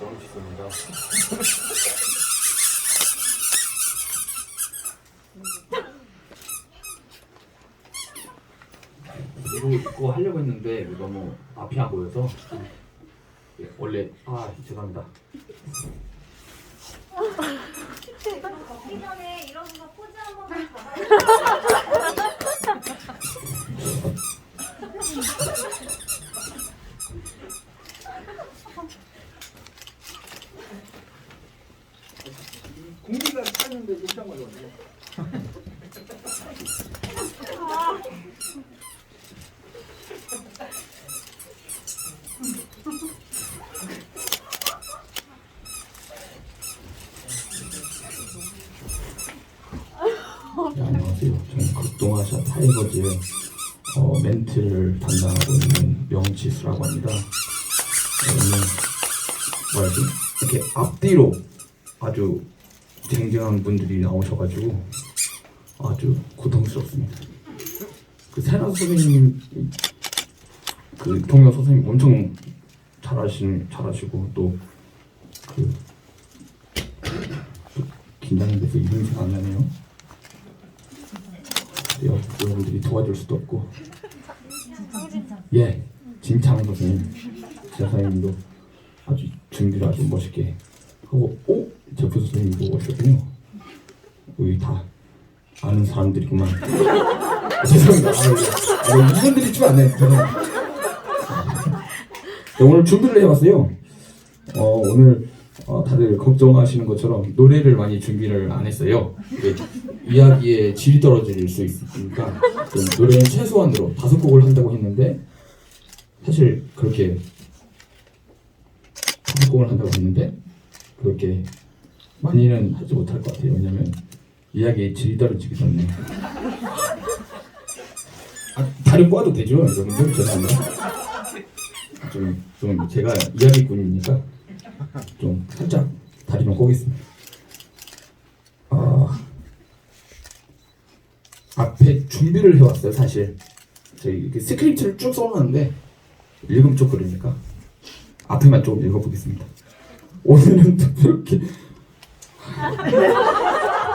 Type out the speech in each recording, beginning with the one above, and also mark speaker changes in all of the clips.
Speaker 1: 명치입니다. 이거 이거 하려고 했는데 너무 앞이 안 보여서 예, 원래 아 죄송합니다.
Speaker 2: 걷기 전에 이런 거 포즈 한 번만 잡아요.
Speaker 3: 공기가 차는데 괜찮은 거요
Speaker 1: 네, 안녕하세요. 저는 극동아시아 타 이거즈의 어, 멘트를 담당하고 있는 명지수라고 합니다. 네, 오늘 뭐라지? 이렇게 앞뒤로 아주 쟁쟁한 분들이 나오셔가지고 아주 고통스럽습니다. 그 세나 선생님, 그 동료 선생님 엄청 잘하시는 잘하시고 또그 긴장이 돼서 이름이 생각 안 나네요. 여, 여러분들이 도와줄 수도 없고. 예 진창 선생님 선생님도 아주 준비를 아주 멋있게 하고 오 제프 선생님도 오셨군요. 여기 다 아는 사람들이구만. 아, 죄송합니다 아, 이거 이분들이 주면 안 돼요 죄송합니다 네, 오늘 준비를 해봤어요. 어, 오늘 어, 다들 걱정하시는 것처럼 노래를 많이 준비를 안 했어요. 이야기의 질이 떨어질 수 있으니까 좀 노래는 최소한으로 다섯 곡을 한다고 했는데 사실 그렇게 다섯 곡을 한다고 했는데 그렇게 많이는 하지 못할 것 같아요. 왜냐면 이야기의 질이 떨어지기 때문에 아, 다른 과도 되죠, 여러분들 저는 좀, 좀 제가 이야기꾼이니까 좀 살짝 다리만 꼬겠습니다. 어, 앞에 준비를 해왔어요, 사실. 저희 이렇게 스크립트를 쭉 써놨는데 읽으면 좀 그러니까 앞에만 좀 읽어보겠습니다. 오늘은 특별하게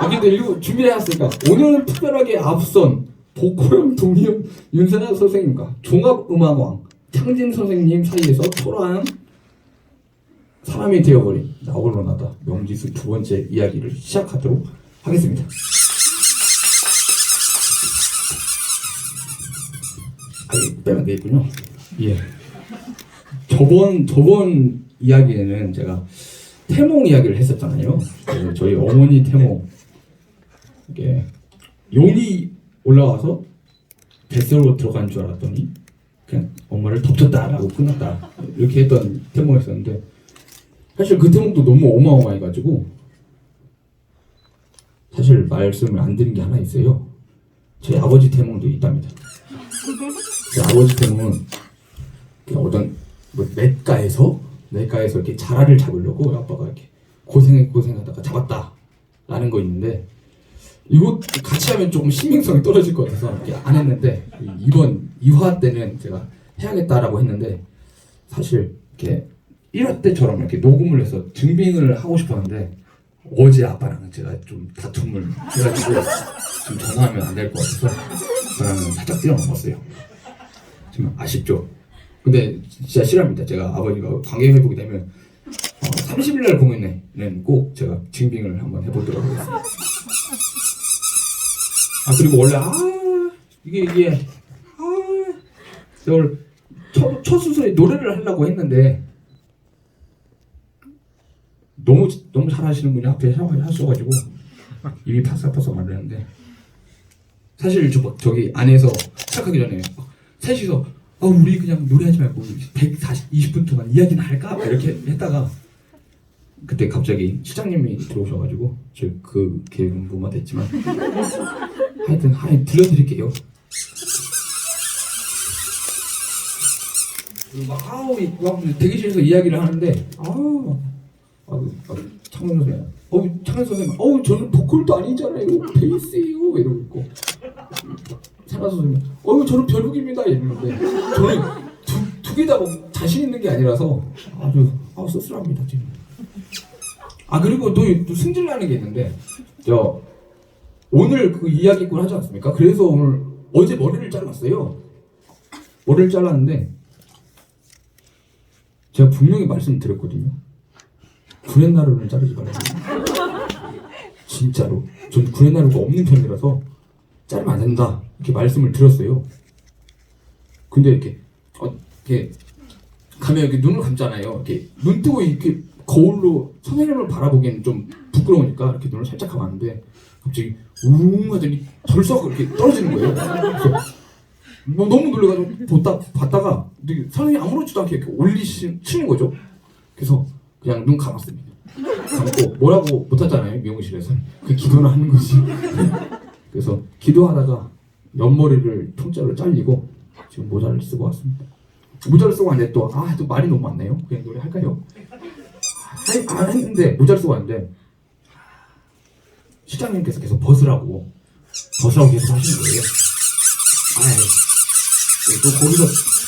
Speaker 1: 여기도 읽고 준비를 해왔으니까 오늘은 특별하게 앞선 보코형 동희형 윤선아 선생님과 종합음악왕 창진 선생님 사이에서 초라한 사람이 되어버린 나홀로 나다 명지수 두 번째 이야기를 시작하도록 하겠습니다. 아, 빼면 되겠군요. 예. 저번 저번 이야기에는 제가 태몽 이야기를 했었잖아요. 그래서 저희 어머니 태몽 이게 용이 올라와서 뱃속으로 들어간 줄 알았더니 그냥 엄마를 덮쳤다라고 끝났다 이렇게 했던 태몽이었었는데 사실 그 태몽도 너무 어마어마해가지고 사실 말씀을 안 드린 게 하나 있어요. 저희 아버지 태몽도 있답니다. 제 아버지 태몽은 그냥 어떤 뭐 냇가에서 냇가에서 이렇게 자라를 잡으려고 아빠가 이렇게 고생해 고생하다가 잡았다 라는 거 있는데 이거 같이 하면 조금 신빙성이 떨어질 것 같아서 안 했는데 이번 2화 때는 제가 해야겠다라고 했는데 사실 이렇게 1화 때처럼 이렇게 녹음을 해서 증빙을 하고 싶었는데 어제 아빠랑 제가 좀 다툼을 해가지고 지금 전화하면 안 될 것 같아서 저랑은 살짝 뛰어넘었어요. 좀 아쉽죠? 근데 진짜 싫어합니다. 제가 아버지가 관계 회복이 되면 어, 30일 날 공연에는 꼭 제가 증빙을 한번 해보도록 하겠습니다. 아 그리고 원래 아 이게 이게 아 제가 첫, 첫 순서에 노래를 하려고 했는데 너무 너무 잘하시는 분이 앞에 하셔가지고 입이 파삭파삭 말렸는데 사실 저막 저기 안에서 시작하기 전에 막 셋이서 아 우리 그냥 노래하지 말고 140 20분 동안 이야기나 할까 막 이렇게 했다가 그때 갑자기 시장님이 들어오셔가지고 저그 계획은 무마됐지만 하여튼 하여 들려드릴게요. 막 아우 이- 막 대기실에서 이야기를 하는데 아우 아, 아, 창현 선생님 어 창현 선생님 어우 저는 보컬도 아니잖아요 베이스예요 이러고 있고 사나 선생님 어우 저는 벼룩입니다 이러는데 저는 두개다뭐 자신 있는 게 아니라서 아주 아 쓸쓸합니다 지금. 아 그리고 또, 또 승질나는 게 있는데 저 오늘 그 이야기꾼 하지 않습니까? 그래서 오늘 어제 머리를 잘랐어요. 머리를 잘랐는데 제가 분명히 말씀드렸거든요. 구렛나루를 자르지 말라고. 진짜로. 전 구렛나루가 없는 편이라서 자르면 안 된다. 이렇게 말씀을 드렸어요. 근데 이렇게 어, 이렇게 가면 이렇게 눈을 감잖아요. 이렇게 눈 뜨고 이렇게 거울로 선생님을 바라보기엔 좀 부끄러우니까 이렇게 눈을 살짝 감았는데 갑자기 우웅 하더니 덜썩 이렇게 떨어지는 거예요. 뭐 너무 놀래가지고 보다 봤다가 근데 선생님 아무렇지도 않게 이렇게 올리시는 거죠. 그래서 그냥 눈 감았습니다. 감고 뭐라고 못하잖아요 미용실에서 그 기도는 하는 거지. 그래서 기도하다가 옆머리를 통째로 잘리고 지금 모자를 쓰고 왔습니다. 모자를 쓰고 왔는데 또 아 또 말이 너무 많네요. 그냥 노래 할까요? 아니 안 했는데 모자를 쓰고 왔는데 시장님께서 계속 벗으라고 벗으라고 계속 하시는 거예요. 아이 또 거기서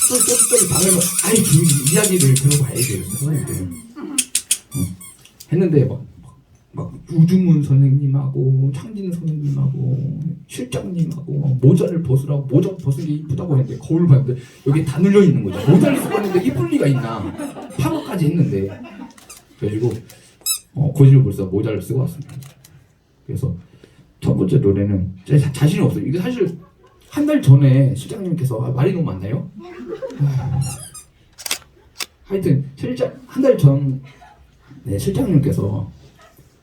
Speaker 1: 또또또 방에서 아이 그 이야기를 들어봐야지 선생님들 응. 했는데 막, 막, 막 우주문 선생님하고 창진 선생님하고 실장님하고 막 모자를 벗으라고 모자 벗은 게 이쁘다고 했는데 거울 봤는데 여기 다 눌려 있는 거죠. 모자를 쓰고 왔는데 이쁠 리가 있나? 파마까지 했는데. 그래가지고 어, 고집을 벌써 모자를 쓰고 왔습니다. 그래서 첫 번째 노래는 제 자- 자신이 없어요. 이게 사실 한 달 전에 실장님께서 아, 말이 너무 많나요? 아, 하여튼 실장 한 달 전 네, 실장님께서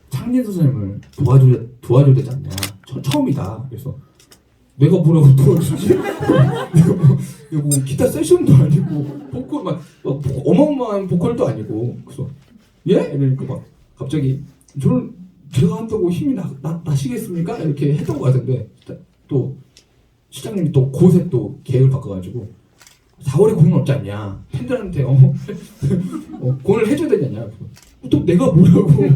Speaker 1: 창진 선생님을 도와줘 도와줘야 되지 않냐. 처, 처음이다. 그래서 내가 뭐라고 도와주지? 뭐, 뭐 기타 세션도 아니고 보컬 막, 막 보- 어마어마한 보컬도 아니고 그래서 예? 이러니까 막 갑자기 저를 제가 한다고 힘이 나, 나, 나시겠습니까? 이렇게 했던 것 같은데 또 시장님이 또 곳에 또 계획을 바꿔가지고 4월에 공연 없지 않냐. 팬들한테 어, 어 공연을 해줘야 되지 않냐. 또 내가 뭐라고.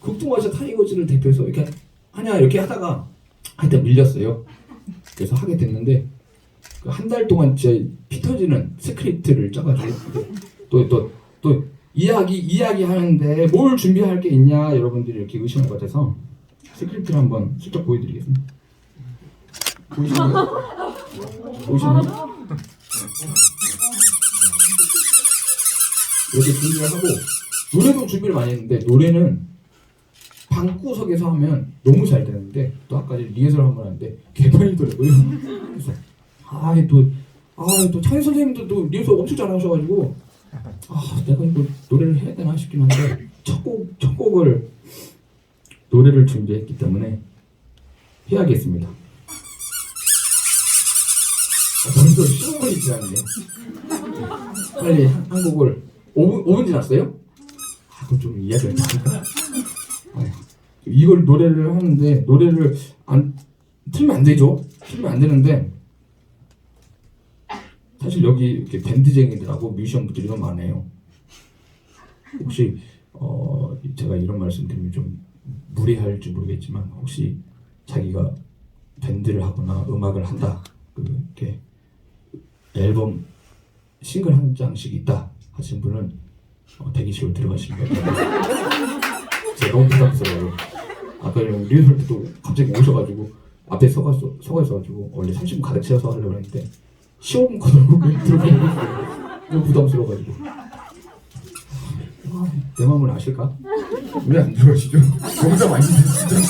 Speaker 1: 극동화자 타이거즈를 대표해서 이렇게 하냐 이렇게 하다가 하여튼 밀렸어요. 그래서 하게 됐는데 그 한 달 동안 진짜 피 터지는 스크립트를 짜가지고 또 또 또 이야기 이야기 하는데 뭘 준비할 게 있냐 여러분들이 이렇게 의심할 것 같아서 스크립트를 한번 슬쩍 보여드리겠습니다. 보이시나요? 보이시나요? 이렇게 준비를 하고 노래도 준비를 많이 했는데 노래는 방구석에서 하면 너무 잘 되는데 또 아까 리허설 한번 하는데 개판이더라고요. 그래서 아또아또 창희 선생님도 또 리허설 엄청 잘 하셔가지고 아 내가 이거 노래를 해야 되나 싶긴 한데 첫곡 첫 곡을 노래를 준비했기 때문에 해야겠습니다. 아, 벌써 15분이 지났네요. 빨리 한, 한 곡을 5분, 5분 지났어요? 아, 그럼 좀 이야기를 해볼까? 이걸 노래를 하는데 노래를 안 틀면 안 되죠. 틀면 안 되는데 사실 여기 이렇게 밴드쟁이들하고 뮤지션 분들이 너무 많아요. 혹시 어 제가 이런 말씀드리면 좀 무례할지 모르겠지만 혹시 자기가 밴드를 하거나 음악을 한다 그 이렇게 앨범 싱글 한 장씩 있다 하신 분은 어, 대기실로 들어가시는 거예요. 제가 너무 부담스러워요. 아까 형 리허설 때도 갑자기 오셔가지고 앞에 서가 서가 있어가지고 원래 30분 가득 채워서 하려고 했는데 15분 거들고 그냥 들어가고. 너무 부담스러워가지고 아, 내 마음을 아실까? 왜 안 들어가시죠? 정사 많이 드시던데.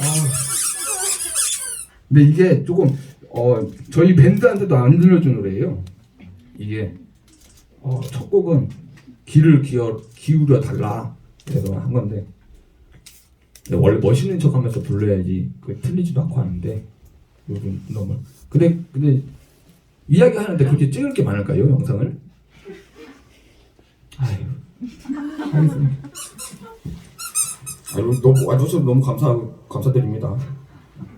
Speaker 1: 아. 근데 이게 조금 어 저희 밴드한테도 안 들려준 노래예요. 이게 어, 첫 곡은 귀를 기어, 기울여 달라 그래서 한 건데 원래 멋있는 척하면서 불러야지 그 틀리지도 않고 하는데 요즘 너무 근데 근데 이야기 하는데 그렇게 찍을 게 많을까요 영상을? 아유 알겠습니다. 아, 너무 와주셔서 너무 감사 감사드립니다.